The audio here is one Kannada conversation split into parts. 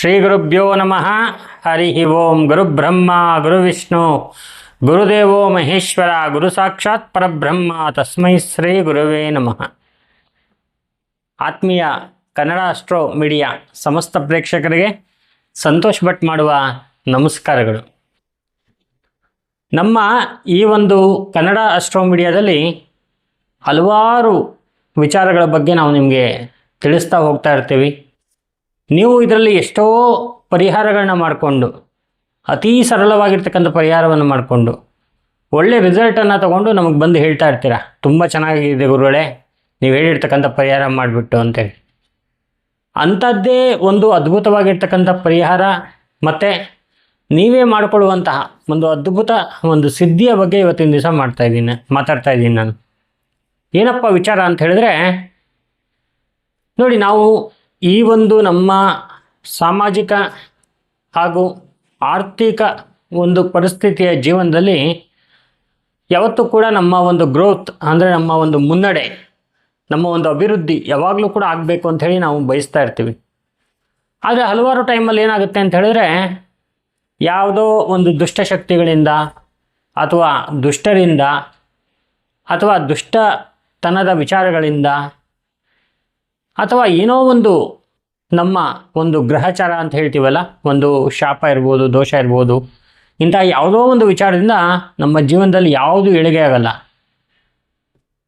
ಶ್ರೀ ಗುರುಭ್ಯೋ ನಮಃ. ಹರಿ ಓಂ ಗುರುಬ್ರಹ್ಮ ಗುರುವಿಷ್ಣು ಗುರುದೇವೋ ಮಹೇಶ್ವರ ಗುರು ಸಾಕ್ಷಾತ್ ಪರಬ್ರಹ್ಮ. ತಸ್ಮೈ ಶ್ರೀ ಗುರುವೇ ನಮಃ. ಆತ್ಮೀಯ ಕನ್ನಡ ಅಸ್ಟ್ರೋ ಮೀಡಿಯಾ ಸಮಸ್ತ ಪ್ರೇಕ್ಷಕರಿಗೆ ಸಂತೋಷ್ ಭಟ್ ಮಾಡುವ ನಮಸ್ಕಾರಗಳು. ನಮ್ಮ ಈ ಒಂದು ಕನ್ನಡ ಅಸ್ಟ್ರೋ ಮೀಡಿಯಾದಲ್ಲಿ ಹಲವಾರು ವಿಚಾರಗಳ ಬಗ್ಗೆ ನಾವು ನಿಮಗೆ ತಿಳಿಸ್ತಾ ಹೋಗ್ತಾ ಇರ್ತೀವಿ. ನೀವು ಇದರಲ್ಲಿ ಎಷ್ಟೋ ಪರಿಹಾರಗಳನ್ನ ಮಾಡಿಕೊಂಡು, ಅತೀ ಸರಳವಾಗಿರ್ತಕ್ಕಂಥ ಪರಿಹಾರವನ್ನು ಮಾಡಿಕೊಂಡು, ಒಳ್ಳೆ ರಿಸಲ್ಟನ್ನು ತಗೊಂಡು ನಮಗೆ ಬಂದು ಹೇಳ್ತಾ ಇರ್ತೀರ? ತುಂಬ ಚೆನ್ನಾಗಿದೆ ಗುರುಗಳೇ, ನೀವು ಹೇಳಿರ್ತಕ್ಕಂಥ ಪರಿಹಾರ ಮಾಡಿಬಿಟ್ಟು ಅಂತೇಳಿ. ಅಂಥದ್ದೇ ಒಂದು ಅದ್ಭುತವಾಗಿರ್ತಕ್ಕಂಥ ಪರಿಹಾರ, ಮತ್ತು ನೀವೇ ಮಾಡಿಕೊಳ್ಳುವಂತಹ ಒಂದು ಅದ್ಭುತ ಒಂದು ಸಿದ್ಧಿಯ ಬಗ್ಗೆ ಇವತ್ತಿನ ದಿವಸ ಮಾಡ್ತಾ ಇದ್ದೀನಿ, ಮಾತಾಡ್ತಾ ಇದ್ದೀನಿ ನಾನು. ಏನಪ್ಪ ವಿಚಾರ ಅಂತ ಹೇಳಿದ್ರೆ, ನೋಡಿ ನಾವು ಈ ಒಂದು ನಮ್ಮ ಸಾಮಾಜಿಕ ಹಾಗೂ ಆರ್ಥಿಕ ಒಂದು ಪರಿಸ್ಥಿತಿಯ ಜೀವನದಲ್ಲಿ ಯಾವತ್ತೂ ಕೂಡ ನಮ್ಮ ಒಂದು ಗ್ರೋತ್ ಅಂದರೆ ನಮ್ಮ ಒಂದು ಮುನ್ನಡೆ, ನಮ್ಮ ಒಂದು ಅಭಿವೃದ್ಧಿ ಯಾವಾಗಲೂ ಕೂಡ ಆಗಬೇಕು ಅಂಥೇಳಿ ನಾವು ಬಯಸ್ತಾ ಇರ್ತೀವಿ. ಆದರೆ ಹಲವಾರು ಟೈಮಲ್ಲಿ ಏನಾಗುತ್ತೆ ಅಂತ ಹೇಳಿದ್ರೆ ಯಾವುದೋ ಒಂದು ದುಷ್ಟಶಕ್ತಿಗಳಿಂದ ಅಥವಾ ದುಷ್ಟರಿಂದ ಅಥವಾ ದುಷ್ಟತನದ ವಿಚಾರಗಳಿಂದ ಅಥವಾ ಏನೋ ಒಂದು ನಮ್ಮ ಒಂದು ಗ್ರಹಚಾರ ಅಂತ ಹೇಳ್ತೀವಲ್ಲ, ಒಂದು ಶಾಪ ಇರ್ಬೋದು, ದೋಷ ಇರ್ಬೋದು ಇಂಥ ಯಾವುದೋ ಒಂದು ವಿಚಾರದಿಂದ ನಮ್ಮ ಜೀವನದಲ್ಲಿ ಯಾವುದು ಏಳಿಗೆ ಆಗಲ್ಲ.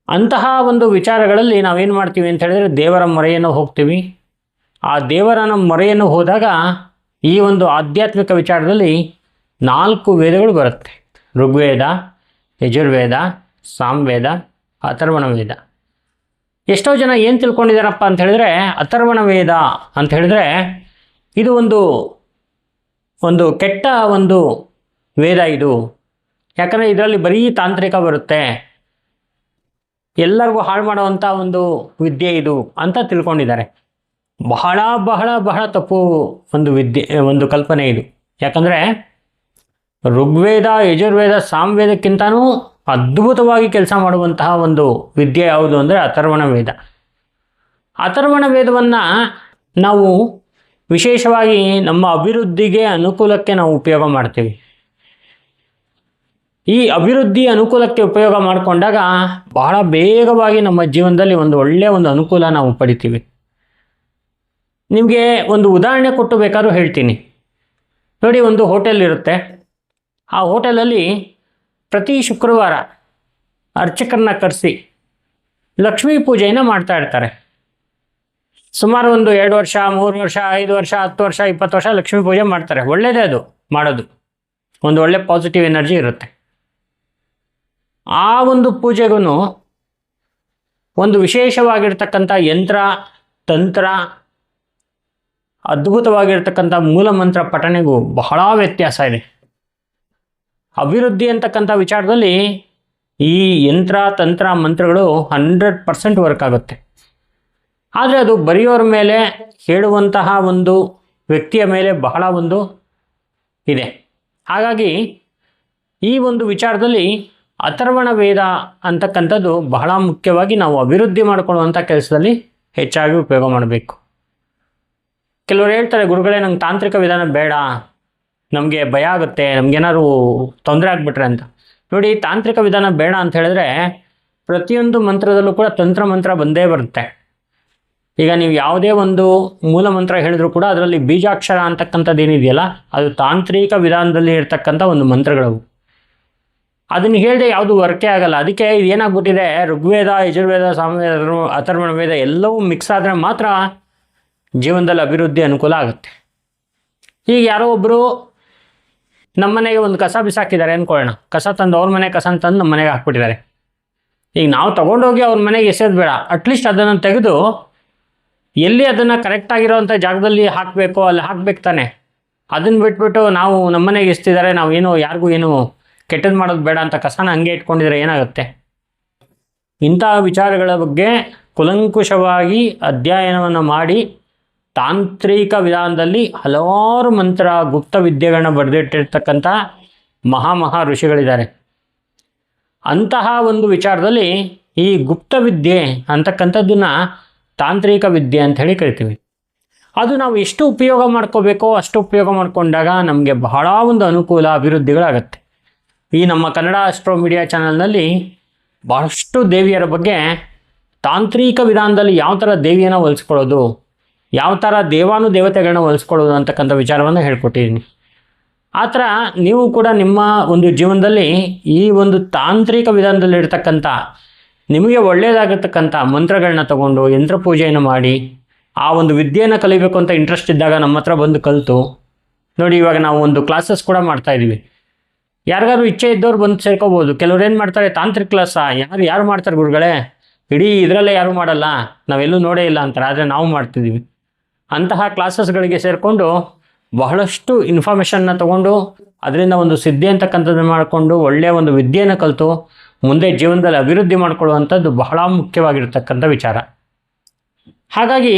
ಅಂತಹ ಒಂದು ವಿಚಾರಗಳಲ್ಲಿ ನಾವೇನು ಮಾಡ್ತೀವಿ ಅಂತ ಹೇಳಿದರೆ ದೇವರ ಮೊರೆಯನ್ನು ಹೋಗ್ತೀವಿ. ಆ ದೇವರನ ಮೊರೆಯನ್ನು ಹೋದಾಗ ಈ ಒಂದು ಆಧ್ಯಾತ್ಮಿಕ ವಿಚಾರದಲ್ಲಿ ನಾಲ್ಕು ವೇದಗಳು ಬರುತ್ತೆ. ಋಗ್ವೇದ, ಯಜುರ್ವೇದ, ಸಾಮವೇದ ಅಥರ್ವಣ ವೇದ ಎಷ್ಟೋ ಜನ ಏನು ತಿಳ್ಕೊಂಡಿದ್ದಾರಪ್ಪ ಅಂತ ಹೇಳಿದ್ರೆ, ಅಥರ್ವಣ ವೇದ ಅಂತ ಹೇಳಿದ್ರೆ, ಇದು ಒಂದು ಒಂದು ಕೆಟ್ಟ ಒಂದು ವೇದ ಇದು. ಯಾಕಂದರೆ ಇದರಲ್ಲಿ ಬರೀ ತಾಂತ್ರಿಕ ಬರುತ್ತೆ. ಎಲ್ಲರಿಗೂ ಹಾಳು ಮಾಡುವಂಥ ಒಂದು ವಿದ್ಯೆ ಇದು ಅಂತ ತಿಳ್ಕೊಂಡಿದ್ದಾರೆ. ಬಹಳ ಬಹಳ ಬಹಳ ತಪ್ಪು ಒಂದು ವಿದ್ಯೆ, ಒಂದು ಕಲ್ಪನೆ ಇದು. ಯಾಕಂದರೆ ಋಗ್ವೇದ, ಯಜುರ್ವೇದ, ಸಾಮವೇದಕ್ಕಿಂತನೂ ಅದ್ಭುತವಾಗಿ ಕೆಲಸ ಮಾಡುವಂತಹ ಒಂದು ವಿದ್ಯೆ ಯಾವುದು ಅಂದರೆ ಅಥರ್ವಣ ವೇದ. ಅಥರ್ವಣ ವೇದವನ್ನು ನಾವು ವಿಶೇಷವಾಗಿ ನಮ್ಮ ಅಭಿವೃದ್ಧಿಗೆ ಅನುಕೂಲಕ್ಕೆ ನಾವು ಉಪಯೋಗ ಮಾಡ್ತೀವಿ. ಈ ಅಭಿವೃದ್ಧಿ ಅನುಕೂಲಕ್ಕೆ ಉಪಯೋಗ ಮಾಡಿಕೊಂಡಾಗ ಬಹಳ ಬೇಗವಾಗಿ ನಮ್ಮ ಜೀವನದಲ್ಲಿ ಒಂದು ಒಳ್ಳೆಯ ಒಂದು ಅನುಕೂಲ ನಾವು ಪಡಿತೀವಿ. ನಿಮಗೆ ಒಂದು ಉದಾಹರಣೆ ಕೊಟ್ಟು ಬೇಕಾದ್ರೂ ಹೇಳ್ತೀನಿ. ನೋಡಿ ಒಂದು ಹೋಟೆಲ್ ಇರುತ್ತೆ. ಆ ಹೋಟೆಲಲ್ಲಿ ಪ್ರತಿ ಶುಕ್ರವಾರ ಅರ್ಚಕರನ್ನ ಕರೆಸಿ ಲಕ್ಷ್ಮೀ ಪೂಜೆಯನ್ನು ಮಾಡ್ತಾ ಇರ್ತಾರೆ. ಸುಮಾರು ಒಂದು ಎರಡು ವರ್ಷ, ಮೂರು ವರ್ಷ, ಐದು ವರ್ಷ, ಹತ್ತು ವರ್ಷ, ಇಪ್ಪತ್ತು ವರ್ಷ ಲಕ್ಷ್ಮೀ ಪೂಜೆ ಮಾಡ್ತಾರೆ. ಒಳ್ಳೆಯದೇ ಅದು, ಮಾಡೋದು. ಒಂದು ಒಳ್ಳೆ ಪಾಸಿಟಿವ್ ಎನರ್ಜಿ ಇರುತ್ತೆ. ಆ ಒಂದು ಪೂಜೆಗೂ ಒಂದು ವಿಶೇಷವಾಗಿರ್ತಕ್ಕಂಥ ಯಂತ್ರ, ತಂತ್ರ, ಅದ್ಭುತವಾಗಿರ್ತಕ್ಕಂಥ ಮೂಲಮಂತ್ರ ಪಠಣೆಗೂ ಬಹಳ ವ್ಯತ್ಯಾಸ ಇದೆ. ಅಭಿವೃದ್ಧಿ ಅಂತಕ್ಕಂಥ ವಿಚಾರದಲ್ಲಿ ಈ ಯಂತ್ರ, ತಂತ್ರ, ಮಂತ್ರಗಳು ಹಂಡ್ರೆಡ್ ಪರ್ಸೆಂಟ್ ವರ್ಕ್ ಆಗುತ್ತೆ. ಆದರೆ ಅದು ಬರೆಯೋರ ಮೇಲೆ ಹೇಳುವಂತಹ ಒಂದು ವ್ಯಕ್ತಿಯ ಮೇಲೆ ಬಹಳ ಒಂದು ಇದೆ. ಹಾಗಾಗಿ ಈ ಒಂದು ವಿಚಾರದಲ್ಲಿ ಅಥರ್ವಣ ವೇದ ಅಂತಕ್ಕಂಥದ್ದು ಬಹಳ ಮುಖ್ಯವಾಗಿ ನಾವು ಅಭಿವೃದ್ಧಿ ಮಾಡಿಕೊಳ್ಳುವಂಥ ಕೆಲಸದಲ್ಲಿ ಹೆಚ್ಚಾಗಿ ಉಪಯೋಗ ಮಾಡಬೇಕು. ಕೆಲವರು ಹೇಳ್ತಾರೆ, ಗುರುಗಳೇ ನಂಗೆ ತಾಂತ್ರಿಕ ವಿಧಾನ ಬೇಡ. ನಮಗೆ ಭಯ ಆಗುತ್ತೆ ನಮಗೇನಾದ್ರು ತೊಂದರೆ ಆಗಿಬಿಟ್ರೆ ಅಂತ. ನೋಡಿ, ತಾಂತ್ರಿಕ ವಿಧಾನ ಬೇಡ ಅಂತ ಹೇಳಿದ್ರೆ ಪ್ರತಿಯೊಂದು ಮಂತ್ರದಲ್ಲೂ ಕೂಡ ತಂತ್ರ ಮಂತ್ರ ಬಂದೇ ಬರುತ್ತೆ. ಈಗ ನೀವು ಯಾವುದೇ ಒಂದು ಮೂಲ ಮಂತ್ರ ಹೇಳಿದ್ರು ಕೂಡ ಅದರಲ್ಲಿ ಬೀಜಾಕ್ಷರ ಅಂತಕ್ಕಂಥದ್ದು ಏನಿದೆಯಲ್ಲ ಅದು ತಾಂತ್ರಿಕ ವಿಧಾನದಲ್ಲಿ ಇರ್ತಕ್ಕಂಥ ಒಂದು ಮಂತ್ರಗಳು ಅದನ್ನು ಹೇಳಿದೆ ಯಾವುದು ವರ್ಕೇ ಆಗಲ್ಲ. ಅದಕ್ಕೆ ಇದು ಏನಾಗ್ಬಿಟ್ಟಿದೆ, ಋಗ್ವೇದ, ಯಜುರ್ವೇದ, ಸಾಮವೇದ ಅಥರ್ವಣ ವೇದ ಎಲ್ಲವೂ ಮಿಕ್ಸ್ ಆದರೆ ಮಾತ್ರ ಜೀವನದಲ್ಲಿ ಅಭಿವೃದ್ಧಿ ಅನುಕೂಲ ಆಗುತ್ತೆ. ಈಗ ಯಾರೋ ಒಬ್ಬರು ನಮ್ಮ ಮನೆಗೆ ಒಂದು ಕಸ ಬಿಸಾಕಿದ್ದಾರೆ ಅಂದ್ಕೊಳ್ಳೋಣ ಕಸ ತಂದು ಅವ್ರ ಮನೆ ಕಸ ತಂದು ನಮ್ಮ ಮನೆಗೆ ಹಾಕ್ಬಿಟ್ಟಿದ್ದಾರೆ. ಈಗ ನಾವು ತೊಗೊಂಡೋಗಿ ಅವ್ರ ಮನೆಗೆ ಎಸೆಯೋದು ಬೇಡ. ಅಟ್ಲೀಸ್ಟ್ ಅದನ್ನು ತೆಗೆದು ಎಲ್ಲಿ ಅದನ್ನು ಕರೆಕ್ಟಾಗಿರೋವಂಥ ಜಾಗದಲ್ಲಿ ಹಾಕಬೇಕು, ಅಲ್ಲಿ ಹಾಕ್ಬೇಕು ತಾನೆ. ಅದನ್ನು ಬಿಟ್ಬಿಟ್ಟು ನಾವು ನಮ್ಮ ಮನೆಗೆ ಎಸ್ತಿದ್ದಾರೆ ನಾವು ಏನು, ಯಾರಿಗೂ ಏನು ಕೆಟ್ಟದ್ದು ಮಾಡೋದು ಬೇಡ ಅಂತ ಕಸನ ಹಂಗೆ ಇಟ್ಕೊಂಡಿದ್ರೆ ಏನಾಗುತ್ತೆ? ಇಂತಹ ವಿಚಾರಗಳ ಬಗ್ಗೆ ಕುಲಂಕುಷವಾಗಿ ಅಧ್ಯಯನವನ್ನು ಮಾಡಿ ತಾಂತ್ರಿಕ ವಿಧಾನದಲ್ಲಿ ಹಲವಾರು ಮಂತ್ರ ಗುಪ್ತ ವಿದ್ಯೆಗಳನ್ನ ಬರೆದಿಟ್ಟಿರ್ತಕ್ಕಂಥ ಮಹಾ ಋಷಿಗಳಿದ್ದಾರೆ. ಅಂತಹ ಒಂದು ವಿಚಾರದಲ್ಲಿ ಈ ಗುಪ್ತ ವಿದ್ಯೆ ಅಂತಕ್ಕಂಥದ್ದನ್ನ ತಾಂತ್ರಿಕ ವಿದ್ಯೆ ಅಂತ ಹೇಳಿ ಕರಿತೀವಿ. ಅದು ನಾವು ಎಷ್ಟು ಉಪಯೋಗ ಮಾಡ್ಕೋಬೇಕೋ ಅಷ್ಟು ಉಪಯೋಗ ಮಾಡಿಕೊಂಡಾಗ ನಮಗೆ ಬಹಳ ಒಂದು ಅನುಕೂಲ ಅಭಿವೃದ್ಧಿಗಳಾಗತ್ತೆ. ಈ ನಮ್ಮ ಕನ್ನಡ ಅಸ್ಟ್ರೋ ಮೀಡಿಯಾ ಚಾನಲ್ನಲ್ಲಿ ಬಹಳಷ್ಟು ದೇವಿಯರ ಬಗ್ಗೆ ತಾಂತ್ರಿಕ ವಿಧಾನದಲ್ಲಿ ಯಾವ ಥರ ದೇವಿಯನ್ನು ಹೋಲಿಸ್ಕೊಳ್ಳೋದು ಯಾವ ಥರ ದೇವಾನು ದೇವತೆಗಳನ್ನ ಹೋಲಿಸ್ಕೊಳ್ಳೋದು ಅಂತಕ್ಕಂಥ ವಿಚಾರವನ್ನು ಹೇಳ್ಕೊಟ್ಟಿದ್ದೀನಿ ಆ ಥರ ನೀವು ಕೂಡ ನಿಮ್ಮ ಒಂದು ಜೀವನದಲ್ಲಿ ಈ ಒಂದು ತಾಂತ್ರಿಕ ವಿಧಾನದಲ್ಲಿ ಇರ್ತಕ್ಕಂಥ, ನಿಮಗೆ ಒಳ್ಳೆಯದಾಗಿರ್ತಕ್ಕಂಥ ಮಂತ್ರಗಳನ್ನ ತಗೊಂಡು, ಯಂತ್ರ ಪೂಜೆಯನ್ನು ಮಾಡಿ, ಆ ಒಂದು ವಿದ್ಯೆಯನ್ನು ಕಲಿಬೇಕು ಅಂತ ಇಂಟ್ರೆಸ್ಟ್ ಇದ್ದಾಗ ನಮ್ಮ ಹತ್ರ ಬಂದು ಕಲಿತು, ನೋಡಿ ಇವಾಗ ನಾವು ಒಂದು ಕ್ಲಾಸಸ್ ಕೂಡ ಮಾಡ್ತಾ ಇದ್ದೀವಿ ಯಾರಿಗಾದ್ರು ಇಚ್ಛೆ ಇದ್ದವ್ರು ಬಂದು ಸೇರ್ಕೋಬೋದು. ಕೆಲವ್ರು ಏನು ಮಾಡ್ತಾರೆ, ತಾಂತ್ರಿಕ ಕ್ಲಾಸಾ ಯಾರು ಯಾರು ಮಾಡ್ತಾರೆ ಗುರುಗಳೇ? ಇಡೀ ಇದರಲ್ಲೇ ಯಾರೂ ಮಾಡಲ್ಲ? ನಾವೆಲ್ಲೂ ನೋಡೇ ಇಲ್ಲ ಅಂತಾರೆ. ಆದರೆ ನಾವು ಮಾಡ್ತಿದ್ದೀವಿ ಅಂತಹ ಕ್ಲಾಸಸ್ಗಳಿಗೆ ಸೇರಿಕೊಂಡು ಬಹಳಷ್ಟು ಇನ್ಫಾರ್ಮೇಷನ್ನ ತಗೊಂಡು ಅದರಿಂದ ಒಂದು ಸಿದ್ಧಿ ಅಂತಕ್ಕಂಥದ್ದು ಮಾಡಿಕೊಂಡು ಒಳ್ಳೆಯ ಒಂದು ವಿದ್ಯೆಯನ್ನು ಕಲಿತು ಮುಂದೆ ಜೀವನದಲ್ಲಿ ಅಭಿವೃದ್ಧಿ ಮಾಡಿಕೊಳ್ಳುವಂಥದ್ದು ಬಹಳ ಮುಖ್ಯವಾಗಿರ್ತಕ್ಕಂಥ ವಿಚಾರ. ಹಾಗಾಗಿ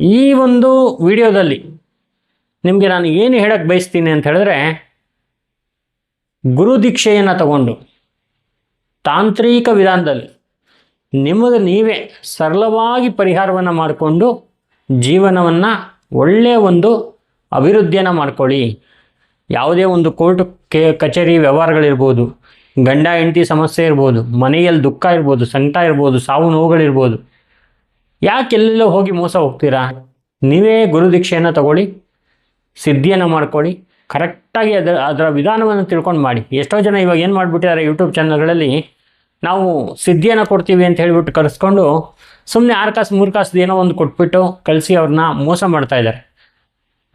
ಈ ಒಂದು ವಿಡಿಯೋದಲ್ಲಿ ನಿಮಗೆ ನಾನು ಏನು ಹೇಳಕ್ಕೆ ಬಯಸ್ತೀನಿ ಅಂತ ಹೇಳಿದ್ರೆ ಗುರು ದೀಕ್ಷೆಯನ್ನು ತಗೊಂಡು ತಾಂತ್ರಿಕ ವಿಧಾನದಲ್ಲಿ ನಿಮಗೆ ನೀವೇ ಸರಳವಾಗಿ ಪರಿಹಾರವನ್ನು ಮಾಡಿಕೊಂಡು ಜೀವನವನ್ನು ಒಳ್ಳೆಯ ಒಂದು ಅಭಿವೃದ್ಧಿಯನ್ನು ಮಾಡ್ಕೊಳ್ಳಿ. ಯಾವುದೇ ಒಂದು ಕೋರ್ಟ್, ಕೆ, ಕಚೇರಿ ವ್ಯವಹಾರಗಳಿರ್ಬೋದು, ಗಂಡ, ಹೆಂಡತಿ ಸಮಸ್ಯೆ ಇರ್ಬೋದು, ಮನೆಯಲ್ಲಿ ದುಃಖ ಇರ್ಬೋದು, ಸಂಕಟ ಇರ್ಬೋದು, ಸಾವು ನೋವುಗಳಿರ್ಬೋದು, ಯಾಕೆ ಎಲ್ಲೆಲ್ಲೋ ಹೋಗಿ ಮೋಸ ಹೋಗ್ತೀರಾ? ನೀವೇ ಗುರುದೀಕ್ಷೆಯನ್ನು ತಗೊಳ್ಳಿ, ಸಿದ್ಧಿಯನ್ನು ಮಾಡ್ಕೊಳ್ಳಿ ಕರೆಕ್ಟಾಗಿ ಅದರ ಅದರ ವಿಧಾನವನ್ನು ತಿಳ್ಕೊಂಡು ಮಾಡಿ. ಎಷ್ಟೋ ಜನ ಇವಾಗ ಏನು ಮಾಡಿಬಿಟ್ಟಿದ್ದಾರೆ ಯೂಟ್ಯೂಬ್ ಚಾನಲ್ಗಳಲ್ಲಿ ನಾವು ಸಿದ್ಧಿಯನ್ನು ಕೊಡ್ತೀವಿ ಅಂತ ಹೇಳಿಬಿಟ್ಟು ಕರೆಸ್ಕೊಂಡು ಸುಮ್ಮನೆ ಆರು ಕಾಸು ಮೂರು ಕಾಸು ಏನೋ ಒಂದು ಕೊಟ್ಬಿಟ್ಟು ಕಳಿಸಿ ಅವ್ರನ್ನ ಮೋಸ ಮಾಡ್ತಾ ಇದ್ದಾರೆ.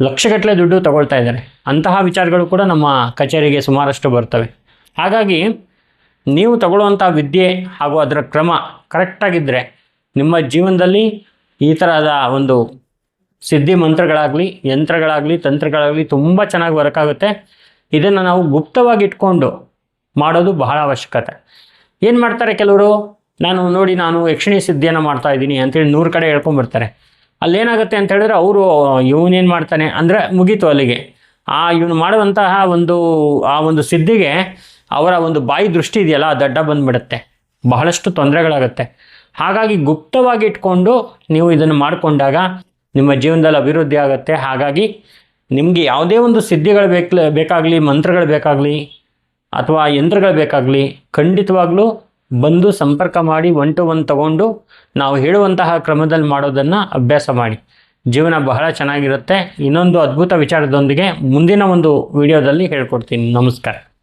ಲಕ್ಷಗಟ್ಟಲೆ ದುಡ್ಡು ತಗೊಳ್ತಾ ಇದ್ದಾರೆ. ಅಂತಹ ವಿಚಾರಗಳು ಕೂಡ ನಮ್ಮ ಕಚೇರಿಗೆ ಸುಮಾರಷ್ಟು ಬರ್ತವೆ. ಹಾಗಾಗಿ ನೀವು ತಗೊಳ್ಳುವಂಥ ವಿದ್ಯೆ ಹಾಗೂ ಅದರ ಕ್ರಮ ಕರೆಕ್ಟಾಗಿದ್ದರೆ ನಿಮ್ಮ ಜೀವನದಲ್ಲಿ ಈ ಥರದ ಒಂದು ಸಿದ್ಧಿ ಮಂತ್ರಗಳಾಗಲಿ, ಯಂತ್ರಗಳಾಗಲಿ, ತಂತ್ರಗಳಾಗಲಿ ತುಂಬ ಚೆನ್ನಾಗಿ ವರ್ಕ್ ಆಗುತ್ತೆ. ಇದನ್ನು ನಾವು ಗುಪ್ತವಾಗಿ ಇಟ್ಕೊಂಡು ಮಾಡೋದು ಬಹಳ ಅವಶ್ಯಕತೆ. ಏನು ಮಾಡ್ತಾರೆ ಕೆಲವರು? ನಾನು ನೋಡಿ, ನಾನು ಯಕ್ಷಿಣಿ ಸಿದ್ಧಿಯನ್ನು ಮಾಡ್ತಾ ಇದ್ದೀನಿ ಅಂತೇಳಿ ನೂರು ಕಡೆ ಹೇಳ್ಕೊಂಬರ್ತಾರೆ ಅಲ್ಲೇನಾಗುತ್ತೆ ಅಂತ ಹೇಳಿದ್ರೆ ಅವರು ಇವನೇನು ಮಾಡ್ತಾನೆ ಅಂದರೆ ಮುಗೀತು ಅಲ್ಲಿಗೆ. ಆ ಇವನು ಮಾಡುವಂತಹ ಒಂದು, ಆ ಒಂದು ಸಿದ್ಧಿಗೆ ಅವರ ಒಂದು ಬಾಯಿ ದೃಷ್ಟಿ ಇದೆಯಲ್ಲ, ಆ ದಡ್ಡ ಬಂದುಬಿಡುತ್ತೆ. ಬಹಳಷ್ಟು ತೊಂದರೆಗಳಾಗುತ್ತೆ. ಹಾಗಾಗಿ ಗುಪ್ತವಾಗಿ ಇಟ್ಕೊಂಡು ನೀವು ಇದನ್ನು ಮಾಡಿಕೊಂಡಾಗ ನಿಮ್ಮ ಜೀವನದಲ್ಲಿ ಅಭಿವೃದ್ಧಿ ಆಗುತ್ತೆ. ಹಾಗಾಗಿ ನಿಮಗೆ ಯಾವುದೇ ಒಂದು ಸಿದ್ಧಿಗಳು ಬೇಕು ಬೇಕಾಗಲಿ, ಮಂತ್ರಗಳು ಬೇಕಾಗಲಿ ಅಥವಾ ಯಂತ್ರಗಳು ಬೇಕಾಗಲಿ, ಖಂಡಿತವಾಗ್ಲೂ ಬಂದು ಸಂಪರ್ಕ ಮಾಡಿ ಒನ್ ಟು ಒನ್ ತಗೊಂಡು ನಾವು ಹೇಳುವಂತಹ ಕ್ರಮದಲ್ಲಿ ಮಾಡೋದನ್ನು ಅಭ್ಯಾಸ ಮಾಡಿ. ಜೀವನ ಬಹಳ ಚೆನ್ನಾಗಿರುತ್ತೆ. ಇನ್ನೊಂದು ಅದ್ಭುತ ವಿಚಾರದೊಂದಿಗೆ ಮುಂದಿನ ಒಂದು ವಿಡಿಯೋದಲ್ಲಿ ಹೇಳ್ಕೊಡ್ತೀನಿ. ನಮಸ್ಕಾರ.